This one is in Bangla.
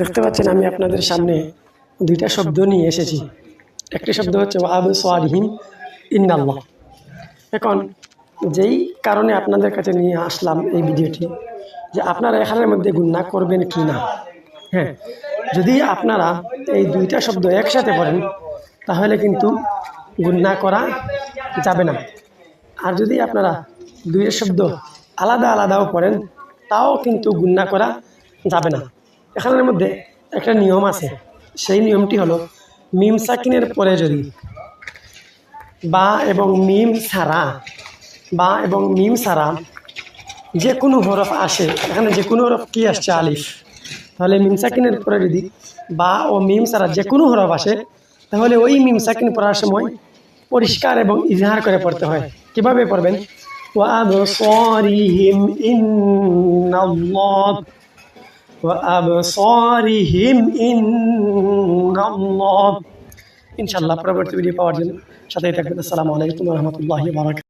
দেখতে পাচ্ছেন আমি আপনাদের সামনে দুইটা শব্দ নিয়ে এসেছি। একটি শব্দ হচ্ছে ওয়াব সোয়ারিহিম ইন্নাল্লাহ। এখন যেই কারণে আপনাদের কাছে নিয়ে আসলাম এই ভিডিওটি, যে আপনারা এখানের মধ্যে গুণা করবেন কি না? হ্যাঁ যদি আপনারা এই দুইটা শব্দ একসাথে পড়েন, তাহলে কিন্তু গুণা করা যাবে না। আর যদি আপনারা দুইটা শব্দ আলাদা আলাদাও পড়েন, তাও কিন্তু গুণা করা যাবে না। এখানের মধ্যে একটা নিয়ম আছে। সেই নিয়মটি হলো মিম সাকিনের পরে যদি বা এবং মিম ছাড়া বা এবং মিম ছাড়া যে কোনো হরফ আসে, এখানে যে কোনো হরফ কি আসছে? আলিফ। তাহলে মিম সাকিনের পরে যদি বা ও মিম ছাড়া যে কোনো হরফ আসে, তাহলে ওই মিম সাকিন পড়ার সময় পরিষ্কার এবং ইজহার করে পড়তে হয়। কীভাবে পড়বেন? وأبصارهم إن الله إن شاء الله برابر تبدي باور جن شاء الله يتكلم السلام عليكم ورحمة الله وبركاته